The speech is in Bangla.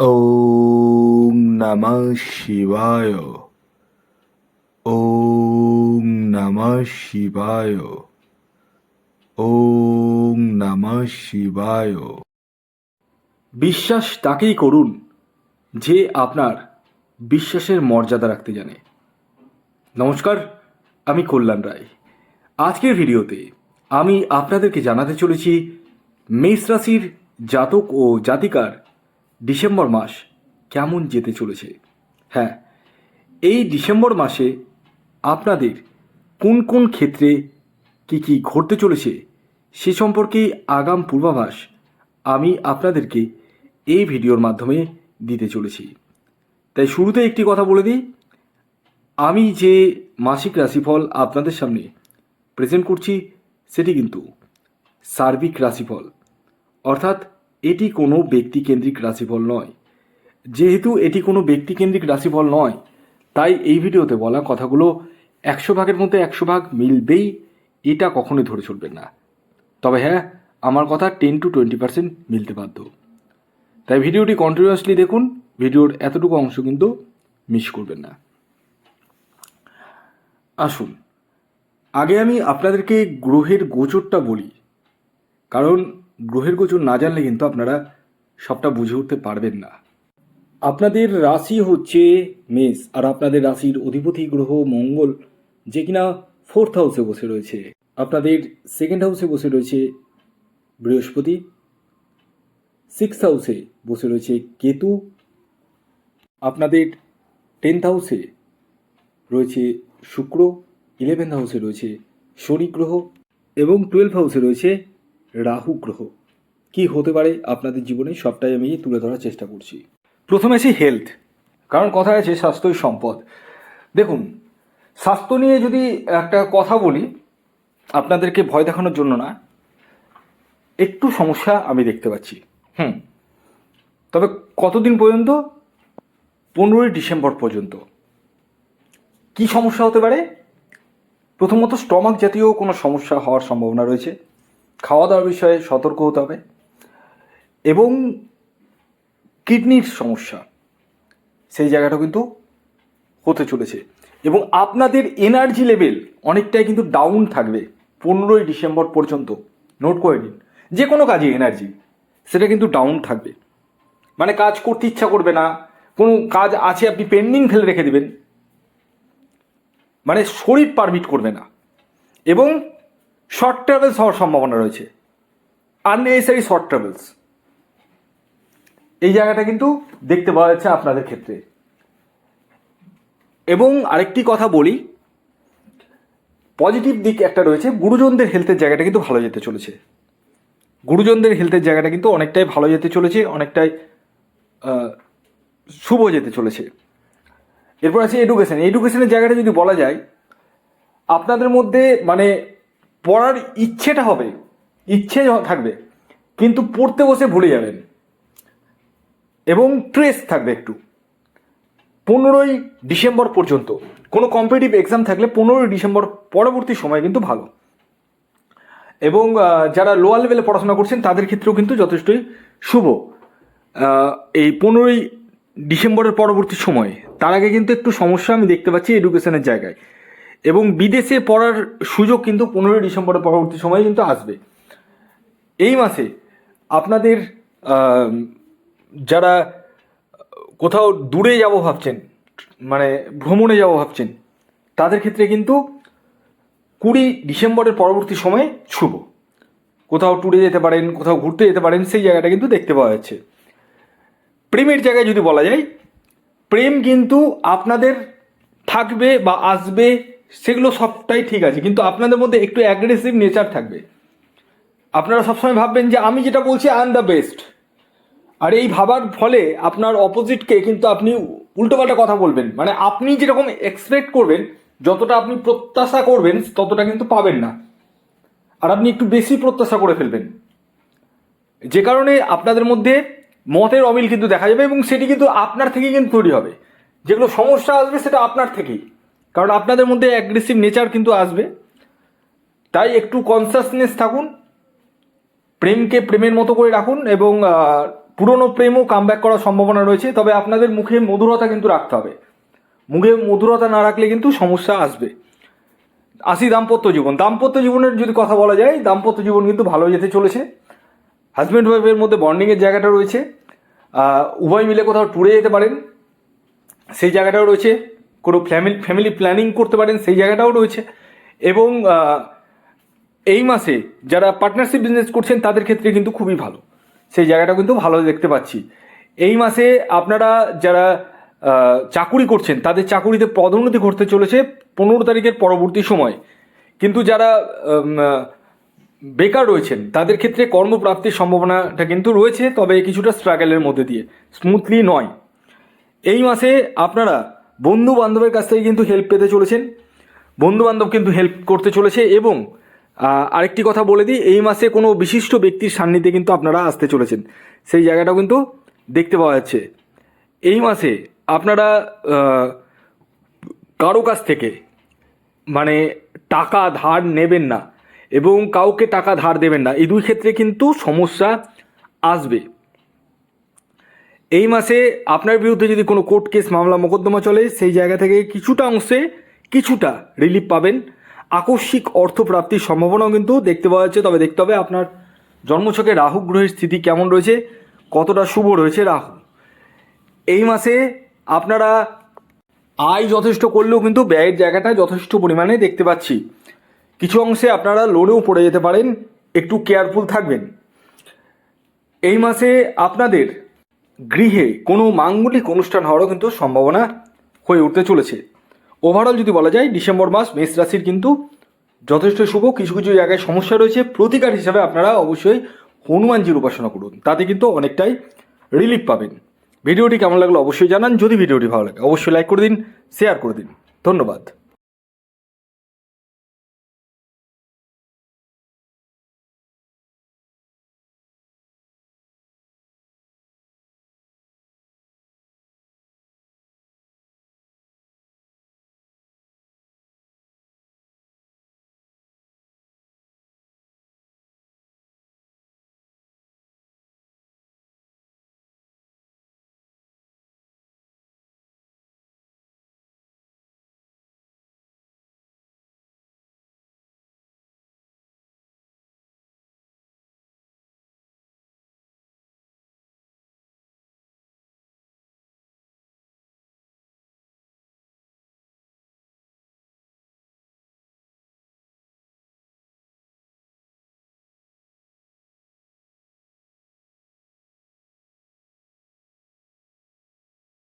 ওম নমঃ শিবায়। ওম নমঃ শিবায়। ওম নমঃ শিবায়। বিশ্বাস তাকেই করুন যে আপনার বিশ্বাসের মর্যাদা রাখতে জানে। নমস্কার, আমি কল্যাণ রায়। আজকের ভিডিওতে আমি আপনাদেরকে জানাতে চলেছি মেষ রাশির জাতক ও জাতিকার ডিসেম্বর মাস কেমন যেতে চলেছে? হ্যাঁ এই ডিসেম্বর মাসে আপনাদের কোন কোন ক্ষেত্রে কি কি ঘটতে চলেছে সে সম্পর্কে আগাম পূর্বাভাস আমি আপনাদেরকে এই ভিডিওর মাধ্যমে দিতে চলেছি। তাই শুরুতে একটি কথা বলে দিই, আমি যে মাসিক রাশিফল আপনাদের সামনে প্রেজেন্ট করছি, সেটি কিন্তু সার্বিক রাশিফল। অর্থাৎ এটি কোনো ব্যক্তিকেন্দ্রিক রাশিফল নয়। যেহেতু এটি কোনো ব্যক্তিকেন্দ্রিক রাশিফল নয়, তাই এই ভিডিওতে বলা কথাগুলো একশো ভাগের মধ্যে একশো ভাগ মিলবেই, এটা কখনোই ধরে চলবেন না। তবে হ্যাঁ আমার কথা টেন টু টোয়েন্টি পার্সেন্ট মিলতে বাধ্য। তাই ভিডিওটি কন্টিনিউয়াসলি দেখুন, ভিডিওর এতটুকু অংশ কিন্তু মিস করবেন না। আসুন, আগে আমি আপনাদেরকে গ্রহের গোচরটা বলি। কারণ গ্রহের গোচর না জানলে কিন্তু আপনারা সবটা বুঝে উঠতে পারবেন না। আপনাদের রাশি হচ্ছে মেষ, আর আপনাদের রাশির অধিপতি গ্রহ মঙ্গল, যে কিনা ফোর্থ হাউসে বসে রয়েছে। আপনাদের সেকেন্ড হাউসে বসে রয়েছে বৃহস্পতি সিক্স হাউসে বসে রয়েছে কেতু, আপনাদের টেন্থ হাউসে রয়েছে শুক্র ইলেভেন্থ হাউসে রয়েছে শনি গ্রহ, এবং টুয়েলভ হাউসে রয়েছে রাহু গ্রহ। কি হতে পারে আপনাদের জীবনে সবটাই আমি তুলে ধরার চেষ্টা করছি। প্রথমে আসি হেলথ কারণ কথা আছে স্বাস্থ্যই সম্পদ। দেখুন, স্বাস্থ্য নিয়ে যদি একটা কথা বলি, আপনাদেরকে ভয় দেখানোর জন্য না, একটু সমস্যা আমি দেখতে পাচ্ছি। হুম। তবে কতদিন পর্যন্ত? পনেরোই ডিসেম্বর পর্যন্ত। কি সমস্যা হতে পারে? প্রথমত স্টমাক জাতীয় কোনো সমস্যা হওয়ার সম্ভাবনা রয়েছে। খাওয়া দাওয়ার বিষয়ে সতর্ক হতে হবে এবং কিডনির সমস্যা, সেই জায়গাটা কিন্তু হতে চলেছে এবং আপনাদের এনার্জি লেভেল অনেকটাই কিন্তু ডাউন থাকবে পনেরোই ডিসেম্বর পর্যন্ত নোট করে নিন। যে কোনো কাজে এনার্জি সেটা কিন্তু ডাউন থাকবে। মানে কাজ করতে ইচ্ছা করবে না, কোনো কাজ আছে আপনি পেন্ডিং ফেলে রেখে দেবেন। মানে শরীর পারমিট করবে না। এবং শর্ট ট্রাভেলস হওয়ার সম্ভাবনা রয়েছে। আননেসেসারি শর্ট ট্রাভেলস এই জায়গাটা কিন্তু দেখতে পাওয়া যাচ্ছে আপনাদের ক্ষেত্রে। এবং আরেকটি কথা বলি পজিটিভ দিক একটা রয়েছে, গুরুজনদের হেলথের জায়গাটা কিন্তু ভালো যেতে চলেছে। গুরুজনদের হেলথের জায়গাটা কিন্তু অনেকটাই ভালো যেতে চলেছে, অনেকটাই শুভ যেতে চলেছে। এরপর আছে এডুকেশন এডুকেশনের জায়গাটা যদি বলা যায়, আপনাদের মধ্যে মানে পড়ার ইচ্ছেটা হবে, ইচ্ছে থাকবে, কিন্তু পড়তে বসে ভুলে যাবেন। এবং ট্রেস থাকবে একটু। পনেরোই ডিসেম্বর পর্যন্ত, কোনো কম্পিটিটিভ এক্সাম থাকলে পনেরোই ডিসেম্বর পরবর্তী সময় কিন্তু ভালো। এবং যারা লোয়ার লেভেলে পড়াশোনা করছেন, তাদের ক্ষেত্রেও কিন্তু যথেষ্টই শুভ। এই পনেরোই ডিসেম্বরের পরবর্তী সময়ে, তার আগে কিন্তু একটু সমস্যা আমি দেখতে পাচ্ছি এডুকেশনের জায়গায়। এবং বিদেশে পড়ার সুযোগ কিন্তু পনেরোই ডিসেম্বরের পরবর্তী সময়ে কিন্তু আসবে। এই মাসে আপনাদের যারা কোথাও দূরে যাব ভাবছেন মানে ভ্রমণে যাব ভাবছেন, তাদের ক্ষেত্রে কিন্তু কুড়ি ডিসেম্বরের পরবর্তী সময়ে শুভ। কোথাও ট্যুরে যেতে পারেন, কোথাও ঘুরতে যেতে পারেন, সেই জায়গাটা কিন্তু দেখতে পাওয়া যাচ্ছে। প্রেমের জায়গায় যদি বলা যায়, প্রেম কিন্তু আপনাদের থাকবে বা আসবে সেগুলো সবটাই ঠিক আছে, কিন্তু আপনাদের মধ্যে একটু অ্যাগ্রেসিভ নেচার থাকবে। আপনারা সবসময় ভাববেন যে আমি যেটা বলছি আই এম দ্য বেস্ট আর এই ভাবার ফলে আপনার অপোজিটকে কিন্তু আপনি উল্টোপাল্টা কথা বলবেন। মানে আপনি যেরকম এক্সপেক্ট করবেন, যতটা আপনি প্রত্যাশা করবেন, ততটা কিন্তু পাবেন না। আর আপনি একটু বেশি প্রত্যাশা করে ফেলবেন। যে কারণে আপনাদের মধ্যে মতের অমিল কিন্তু দেখা যাবে এবং সেটি কিন্তু আপনার থেকেই কিন্তু তৈরি হবে। যেগুলো সমস্যা আসবে, সেটা আপনার থেকেই। কারণ আপনাদের মধ্যে অ্যাগ্রেসিভ নেচার কিন্তু আসবে। তাই একটু কনসাসনেস থাকুন, প্রেমকে প্রেমের মতো করে রাখুন এবং পুরনো প্রেমও কামব্যাক করার সম্ভাবনা রয়েছে, তবে আপনাদের মুখে মধুরতা কিন্তু রাখতে হবে। মুখে মধুরতা না রাখলে কিন্তু সমস্যা আসবে। আসি দাম্পত্য জীবন। দাম্পত্য জীবনের যদি কথা বলা যায়, দাম্পত্য জীবন কিন্তু ভালো যেতে চলেছে। হাজব্যান্ড ওয়াইফের মধ্যে বন্ডিংয়ের জায়গাটা রয়েছে। উভয় মিলে কোথাও ট্যুরে যেতে পারেন। সেই জায়গাটাও রয়েছে। কোনো ফ্যামিলি ফ্যামিলি প্ল্যানিং করতে পারেন, সেই জায়গাটাও রয়েছে। এবং এই মাসে যারা পার্টনারশিপ বিজনেস করছেন, তাদের ক্ষেত্রে কিন্তু খুবই ভালো। সেই জায়গাটা কিন্তু ভালো দেখতে পাচ্ছি। এই মাসে আপনারা যারা চাকুরি করছেন, তাদের চাকুরিতে পদোন্নতি ঘটতে চলেছে পনেরো তারিখের পরবর্তী সময়। কিন্তু যারা বেকার রয়েছেন, তাদের ক্ষেত্রে কর্মপ্রাপ্তির সম্ভাবনাটা কিন্তু রয়েছে, তবে কিছুটা স্ট্রাগলের মধ্যে দিয়ে। স্মুথলি নয়। এই মাসে আপনারা বন্ধু বান্ধবের কাছ থেকে কিন্তু হেল্প পেতে চলেছেন। বন্ধু বান্ধব কিন্তু হেল্প করতে চলেছে এবং আরেকটি কথা বলে দিই, এই মাসে কোনো বিশিষ্ট ব্যক্তির সান্নিধ্যে কিন্তু আপনারা আসতে চলেছেন। সেই জায়গাটাও কিন্তু দেখতে পাওয়া যাচ্ছে। এই মাসে আপনারা কারও কাছ থেকে মানে টাকা ধার নেবেন না এবং কাউকে টাকা ধার দেবেন না। এই দুই ক্ষেত্রে কিন্তু সমস্যা আসবে। এই মাসে আপনার বিরুদ্ধে যদি কোনো কোর্ট কেস মামলা মোকদ্দমা চলে, সেই জায়গা থেকে কিছুটা অংশে কিছুটা রিলিফ পাবেন। আকস্মিক অর্থপ্রাপ্তির সম্ভাবনাও কিন্তু দেখতে পাওয়া যাচ্ছে। তবে দেখতে হবে আপনার জন্মছকে রাহু গ্রহের স্থিতি কেমন রয়েছে, কতটা শুভ রয়েছে রাহু। এই মাসে আপনারা আয় যথেষ্ট করলেও কিন্তু ব্যয়ের জায়গাটা যথেষ্ট পরিমাণে দেখতে পাচ্ছি। কিছু অংশে আপনারা লোনেও পড়ে যেতে পারেন, একটু কেয়ারফুল থাকবেন। এই মাসে আপনাদের গৃহে কোনো মাঙ্গলিক অনুষ্ঠান হওয়ারও কিন্তু সম্ভাবনা হয়ে উঠতে চলেছে। ওভারঅল যদি বলা যায়, ডিসেম্বর মাস মেষ রাশির কিন্তু যথেষ্ট শুভ। কিছু কিছু জায়গায় সমস্যা রয়েছে। প্রতিকার হিসাবে আপনারা অবশ্যই হনুমানজির উপাসনা করুন। তাতে কিন্তু অনেকটাই রিলিফ পাবেন। ভিডিওটি কেমন লাগল অবশ্যই জানান। যদি ভিডিওটি ভালো লাগে, অবশ্যই লাইক করে দিন শেয়ার করে দিন। ধন্যবাদ।